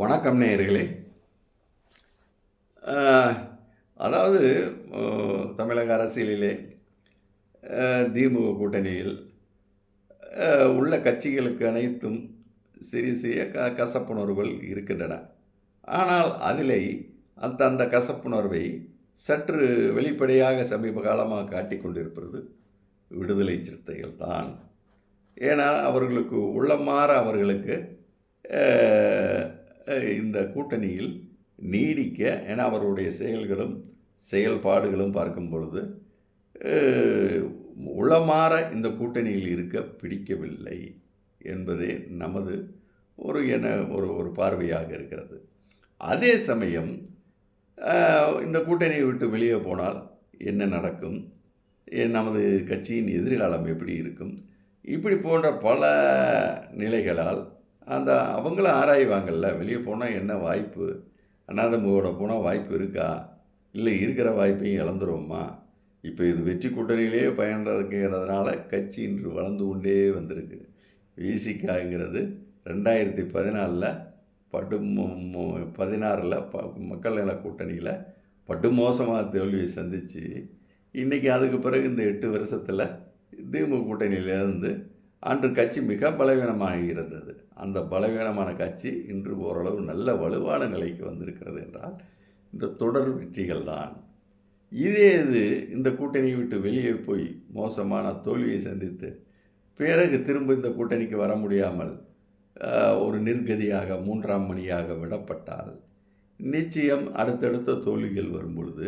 வணக்கம் நேயர்களே. அதாவது தமிழக அரசியலிலே திமுக கூட்டணியில் உள்ள கட்சிகளுக்கு அனைத்தும் சிறிய சிறிய க கசப்புணர்வுகள் இருக்கின்றன. ஆனால் அதிலே அந்த அந்த கசப்புணர்வை சற்று வெளிப்படையாக சமீப காலமாக காட்டிக் கொண்டிருப்பது விடுதலை சிறுத்தைகள் தான். ஏன்னா அவர்களுக்கு உள்ளமாற அவர்களுக்கு இந்த கூட்டணியில் நீடிக்க ஏன்னா அவருடைய செயல்களும் செயல்பாடுகளும் பார்க்கும் பொழுது உளமாற இந்த கூட்டணியில் இருக்க பிடிக்கவில்லை என்பதே நமது ஒரு என ஒரு ஒரு பார்வையாக இருக்கிறது. அதே சமயம் இந்த கூட்டணியை விட்டு வெளியே போனால் என்ன நடக்கும்? நமது கட்சியின் எதிர்காலம் எப்படி இருக்கும்? இப்படி போன்ற பல நிலைகளால் அந்த அவங்கள ஆராய்வாங்கள்ல. வெளியே போனால் என்ன வாய்ப்பு? அண்ணாதமுகோட போனால் வாய்ப்பு இருக்கா? இல்லை இருக்கிற வாய்ப்பையும் இழந்துருவோமா? இப்போ இது வெற்றி கூட்டணியிலேயே பயன்றதுங்கிறதுனால கட்சி இன்று வளர்ந்து கொண்டே வந்திருக்கு. விசிகாங்கிறது ரெண்டாயிரத்தி பதினாலில் படு பதினாறில் ப மக்கள் நல கூட்டணியில் படுமோசமாக தோல்வியை சந்தித்து இன்றைக்கி அதுக்கு பிறகு இந்த எட்டு வருஷத்தில் திமுக கூட்டணியிலேருந்து அன்று கட்சி மிக பலவீனமாக இருந்தது. அந்த பலவீனமான கட்சி இன்று ஓரளவு நல்ல வலுவான நிலைக்கு வந்திருக்கிறது என்றால் இந்த தொடர் வெற்றிகள் தான். இதே இது இந்த கூட்டணியை விட்டு வெளியே போய் மோசமான தோல்வியை சந்தித்து பிறகு திரும்ப இந்த கூட்டணிக்கு வர முடியாமல் ஒரு நிர்கதியாக மூன்றாம் மணியாக விடப்பட்டால் நிச்சயம் அடுத்தடுத்த தோல்விகள் வரும்பொழுது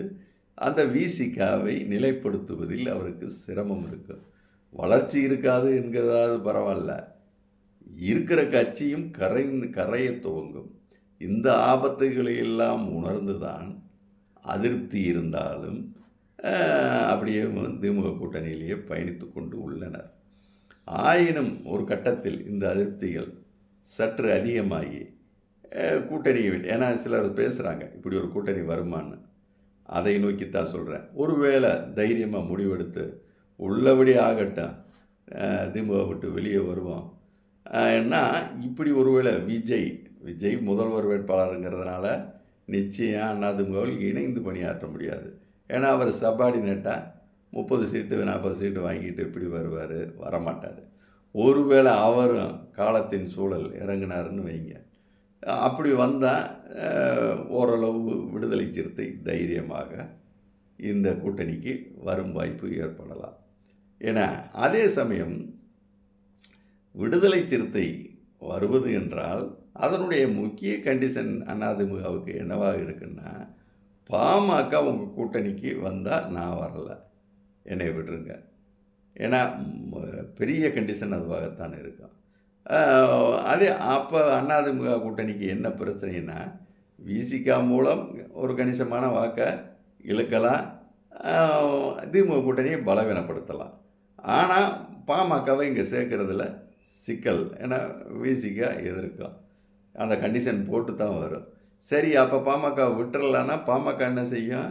அந்த விசிகாவை நிலைப்படுத்துவதில் அவருக்கு சிரமம் இருக்கும் வளர்ச்சி இருக்காது என்கிறதாவது பரவாயில்ல. இருக்கிற கட்சியும் கரைந்து கரைய துவங்கும். இந்த ஆபத்துகளை எல்லாம் உணர்ந்துதான் அதிருப்தி இருந்தாலும் அப்படியே திமுக கூட்டணியிலேயே பயணித்து கொண்டு உள்ளனர். ஆயினும் ஒரு கட்டத்தில் இந்த அதிருப்திகள் சற்று அதிகமாகி கூட்டணியை விட்டு ஏன்னா சிலர் பேசுகிறாங்க இப்படி ஒரு கூட்டணி வருமான்னு. அதை நோக்கித்தான் சொல்கிறேன் ஒருவேளை தைரியமாக முடிவெடுத்து உள்ளபடி ஆகட்டும். திமுக விட்டு வெளியே வருவோம். ஏன்னா இப்படி ஒருவேளை விஜய் விஜய் முதல்வர் வேட்பாளருங்கிறதுனால நிச்சயம் அதிமுகவில் இணைந்து பணியாற்ற முடியாது. ஏன்னா அவர் சபார்டினேட்டாக முப்பது சீட்டு நாற்பது சீட்டு வாங்கிட்டு இப்படி வருவார் வரமாட்டார். ஒருவேளை அவரும் காலத்தின் சூழல் இறங்குனாருன்னு வைங்க. அப்படி வந்தால் ஓரளவு விடுதலை சிறுத்தை தைரியமாக இந்த கூட்டணிக்கு வரும் வாய்ப்பு ஏற்படலாம். ஏன்னா அதே சமயம் விடுதலை சிறுத்தை வருவது என்றால் அதனுடைய முக்கிய கண்டிஷன் அதிமுகவுக்கு என்னவாக இருக்குன்னா பாமக உங்கள் கூட்டணிக்கு வந்தால் நான் வரல. என்னை விட்டுருங்க ஏன்னா பெரிய கண்டிஷன் அதுவாகத்தான் இருக்கும். அதே அப்போ அதிமுக கூட்டணிக்கு என்ன பிரச்சனைனா விசிகா மூலம் ஒரு கணிசமான வாக்கை இழுக்கலாம். திமுக கூட்டணியை பலவீனப்படுத்தலாம். ஆனால் பாமகவை இங்கே சேர்க்கறதுல சிக்கல். ஏன்னா விசிகா எதிர்க்கும். அந்த கண்டிஷன் போட்டு தான் வரும். சரி அப்போ பாமக விட்டுறலான்னா பாமக என்ன செய்யும்?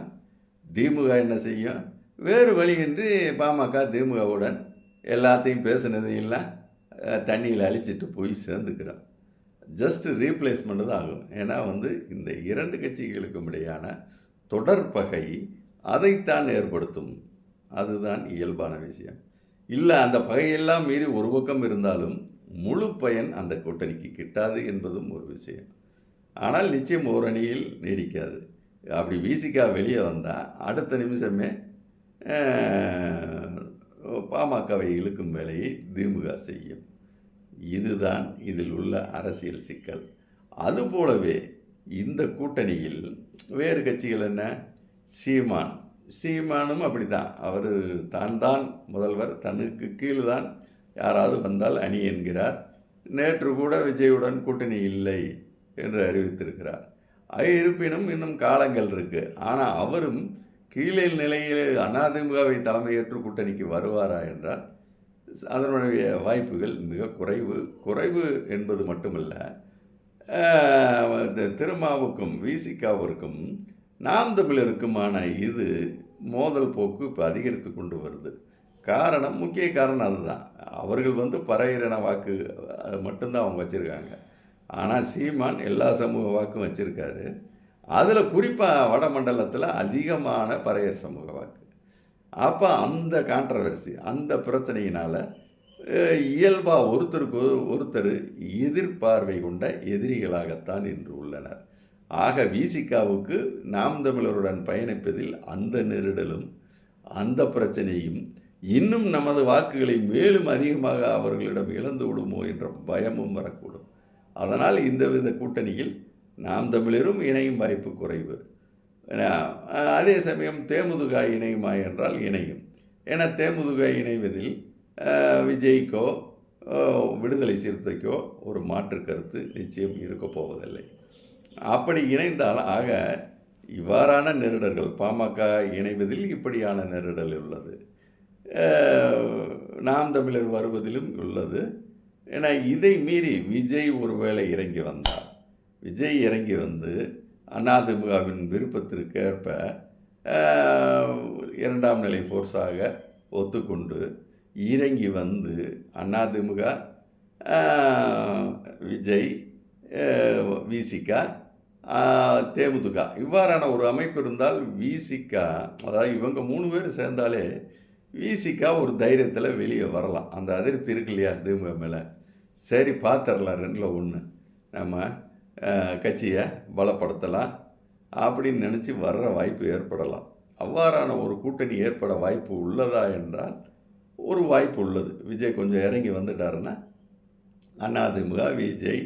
திமுக என்ன செய்யும்? வேறு வழியின்றி பாமக திமுகவுடன் எல்லாத்தையும் பேசுனதையெல்லாம் தண்ணியில் அழிச்சிட்டு போய் சேர்ந்துக்கிறோம். ஜஸ்ட் ரீப்ளேஸ்மெண்ட் தான் ஆகும். ஏன்னா வந்து இந்த இரண்டு கட்சிகளுக்கும் இடையான தொடர்பகை அதைத்தான் ஏற்படுத்தும். அதுதான் இயல்பான விஷயம். இல்லை அந்த பகையெல்லாம் மீறி ஒரு பக்கம் இருந்தாலும் முழு பயன் அந்த கூட்டணிக்கு கிட்டாது என்பதும் ஒரு விஷயம். ஆனால் நிச்சயம் ஒரு அணியில் நீடிக்காது. அப்படி விசிகா வெளியே வந்தால் அடுத்த நிமிஷமே பாமகவை இழுக்கும் வேலையை திமுக செய்யும். இதுதான் இதில் உள்ள அரசியல் சிக்கல். அதுபோலவே இந்த கூட்டணியில் வேறு கட்சிகள் என்ன? சீமான். சீமானும் அப்படி தான் அவர் தான் தான் முதல்வர் தனக்கு கீழ் தான் யாராவது வந்தால் அணி என்கிறார். நேற்று கூட விஜயுடன் கூட்டணி இல்லை என்று அறிவித்திருக்கிறார். அது இருப்பினும் இன்னும் காலங்கள் இருக்குது ஆனால் அவரும் கீழே நிலையில் அதிமுகவை தலைமையேற்று கூட்டணிக்கு வருவாரா என்றால் அதனுடைய வாய்ப்புகள் மிக குறைவு. குறைவு என்பது மட்டுமல்ல திருமாவுக்கும் விசிகாவிற்கும் நாம் தமிழருக்குமான இது மோதல் போக்கு இப்போ அதிகரித்து கொண்டு வருது. காரணம் முக்கிய காரணம் அதுதான். அவர்கள் வந்து பறையிறன வாக்கு அது மட்டும்தான் அவங்க வச்சுருக்காங்க. ஆனால் சீமான் எல்லா சமூக வாக்கும் வச்சுருக்காரு. அதில் குறிப்பாக வடமண்டலத்தில் அதிகமான பறையர் சமூக வாக்கு. அப்போ அந்த கான்ட்ரவர்சி அந்த பிரச்சனையினால் இயல்பாக ஒருத்தருக்கு ஒருத்தர் எதிர்பார்வை கொண்ட எதிரிகளாகத்தான் இன்று உள்ளனர். ஆக விசிகாவுக்கு நாம் தமிழருடன் பயணிப்பதில் அந்த நெருடலும் அந்த பிரச்சனையும் இன்னும் நமது வாக்குகளை மேலும் அதிகமாக அவர்களிடம் இழந்து விடுமோ என்ற பயமும் வரக்கூடும். அதனால் இந்த வித கூட்டணியில் நாம் தமிழரும் இணையும் வாய்ப்பு குறைவு. ஏன்னா, அதே சமயம் தேமுதுக இணையுமா என்றால் இணையும். ஏன்னா தேமுதுக இணைவதில் விஜய்க்கோ விடுதலை சிறுத்தைக்கோ ஒரு மாற்று கருத்து நிச்சயம் இருக்கப் போவதில்லை அப்படி இணைந்தால் ஆக இவ்வாறான நெருடல்கள் பாமக இணைவதில் இப்படியான நெருடல் உள்ளது. நாம் தமிழர் வருவதிலும் உள்ளது. ஏன்னா இதை மீறி விஜய் ஒருவேளை இறங்கி வந்தார். விஜய் இறங்கி வந்து அதிமுகவின் விருப்பத்திற்கேற்ப இரண்டாம் நிலை ஃபோர்ஸாக ஒத்துக்கொண்டு இறங்கி வந்து அதிமுக விஜய் விசிகா தேமுதுக. இவ்வாறான ஒரு அமைப்பு இருந்தால் விசிகா அதாவது இவங்க மூணு பேர் சேர்ந்தாலே விசிகா ஒரு தைரியத்தில் வெளியே வரலாம். அந்த அதிருப்தி இருக்கு இல்லையா திமுக மேலே? சரி பார்த்துடலாம் ரெண்டில் ஒன்று நம்ம கட்சியை பலப்படுத்தலாம் அப்படின்னு நினச்சி வர்ற வாய்ப்பு ஏற்படலாம். அவ்வாறான ஒரு கூட்டணி ஏற்பட வாய்ப்பு உள்ளதா என்றால் ஒரு வாய்ப்பு உள்ளது. விஜய் கொஞ்சம் இறங்கி வந்துட்டாருன்னா அதிமுக விஜய்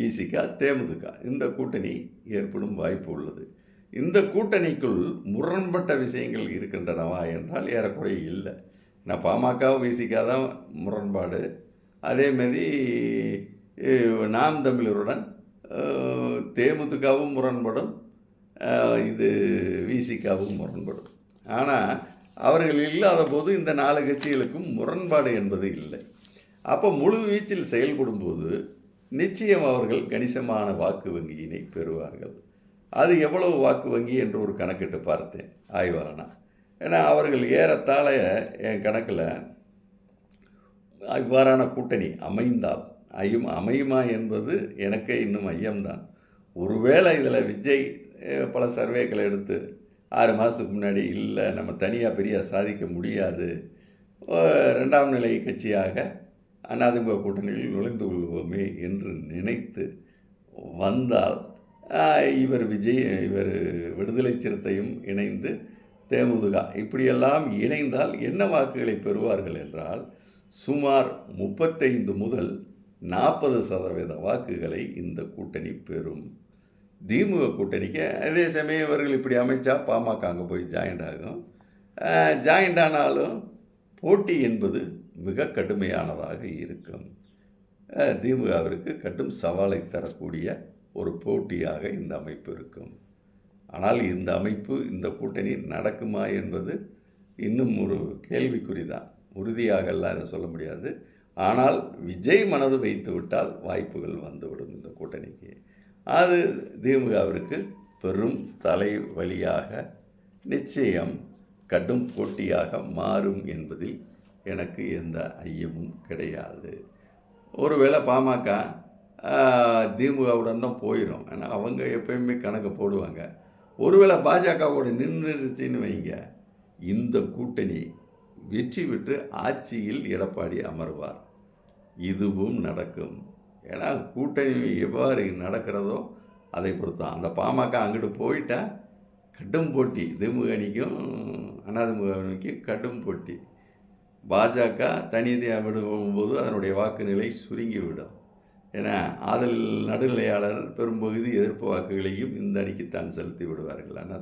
விசிகா தேமுதிக இந்த கூட்டணி ஏற்படும் வாய்ப்பு உள்ளது. இந்த கூட்டணிக்குள் முரண்பட்ட விஷயங்கள் இருக்கின்றனவா என்றால் ஏறக்குறைய இல்லை. நான் பாமகவும் விசிகா தான் முரண்பாடு அதேமாரி நாம் தமிழருடன் தேமுதிகவும் முரண்படும் இது விசிகாவும் முரண்படும். ஆனால் அவர்கள் இல்லாத போது இந்த நாலு கட்சிகளுக்கும் முரண்பாடு என்பது இல்லை. அப்போ முழு வீச்சில் செயல்படும் போது நிச்சயம் அவர்கள் கணிசமான வாக்கு வங்கியினை பெறுவார்கள். அது எவ்வளவு வாக்கு வங்கி என்று ஒரு கணக்கிட்டு பார்த்தேன் ஆய்வாளனா. ஏன்னா அவர்கள் ஏறத்தாழ என் கணக்கில் இவ்வாறான கூட்டணி அமைந்தால் ஐயும் அமையுமா என்பது எனக்கே இன்னும் ஐயம்தான். ஒருவேளை இதில் விஜய் பல சர்வேக்களை எடுத்து ஆறு மாதத்துக்கு முன்னாடி இல்லை நம்ம தனியாக பெரிய சாதிக்க முடியாது. ரெண்டாம் நிலை கட்சியாக அதிமுக கூட்டணியில் நுழைந்து கொள்வோமே என்று நினைத்து வந்தால் இவர் விஜய் இவர் விடுதலை சிறுத்தையும் இணைந்து தேமுதுக இப்படியெல்லாம் இணைந்தால் என்ன வாக்குகளை பெறுவார்கள் என்றால் சுமார் முப்பத்தைந்து முதல் நாற்பது சதவீத வாக்குகளை இந்த கூட்டணி பெறும். திமுக கூட்டணிக்கு அதே சமயம் இவர்கள் இப்படி அமைச்சா பாமக அங்கே போய் ஜாயிண்ட் ஆகும். ஜாயிண்ட் ஆனாலும் போட்டி என்பது மிக கடுமையானதாக இருக்கும். திமுகவிற்கு கடும் சவாலை தரக்கூடிய ஒரு போட்டியாக இந்த அமைப்பு இருக்கும். ஆனால் இந்த அமைப்பு இந்த கூட்டணி நடக்குமா என்பது இன்னும் ஒரு கேள்விக்குறி தான். உறுதியாகலாம் இதை சொல்ல முடியாது. ஆனால் விஜய் மனது வைத்து விட்டால் வாய்ப்புகள் வந்துவிடும் இந்த கூட்டணிக்கு. அது திமுகவிற்கு பெரும் தலைவலியாக நிச்சயம் கடும் போட்டியாக மாறும் என்பதில் எனக்கு எந்த ஐயமும் கிடையாது. ஒருவேளை பாமக திமுகவுடன் தான் போயிடும் ஏன்னா அவங்க எப்பயுமே கணக்கு போடுவாங்க. ஒருவேளை பாஜகவோட நின்றுச்சுன்னு வைங்க. இந்த கூட்டணி வெற்றி பெற்று ஆட்சியில் எடப்பாடி அமர்வார். இதுவும் நடக்கும். ஏன்னா கூட்டணி எவ்வாறு நடக்கிறதோ அதை பொறுத்தான் அந்த பாமக அங்கிட்டு போயிட்டால் கடும் போட்டி. திமுக அணிக்கும் அதிமுக அணிக்கும் கடும் போட்டி. பாஜக தனியாக விடும்போது அதனுடைய வாக்கு நிலை சுருங்கிவிடும். ஏன்னா ஆதல் நடுநிலையாளர் பெரும்பகுதி எதிர்ப்பு வாக்குகளையும் இந்த அணிக்குத்தான் செலுத்தி விடுவார்கள் அண்ணா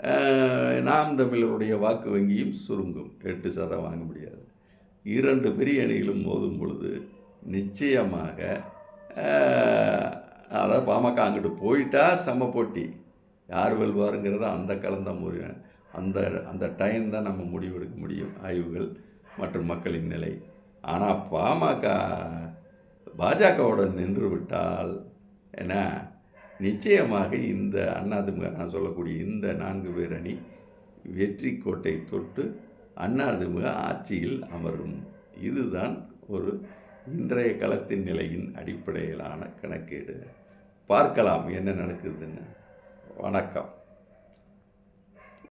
அஹ், நாம் தமிழருடைய வாக்கு வங்கியும் சுருங்கும். எட்டு சதம் வாங்க முடியாது. இரண்டு பெரிய அணிகளும் மோதும் பொழுது நிச்சயமாக அதாவது பாமக அங்கிட்டு போயிட்டா சம போட்டி. யார் வெல்வாருங்கிறத அந்த கலந்த முறை அந்த அந்த டைம் தான் நம்ம முடிவெடுக்க முடியும் ஆய்வுகள் மற்றும் மக்களின் நிலை. ஆனால் பாமக பாஜகவுடன் நின்று விட்டால் என்ன? நிச்சயமாக இந்த அதிமுக நான் சொல்லக்கூடிய இந்த நான்கு பேர் அணி வெற்றி கோட்டை தொட்டு அதிமுக ஆட்சியில் அமரும். இதுதான் ஒரு இன்றைய களத்தின் நிலையின் அடிப்படையிலான கணக்கீடு. பார்க்கலாம் என்ன நடக்குதுன்னு. வணக்கம்.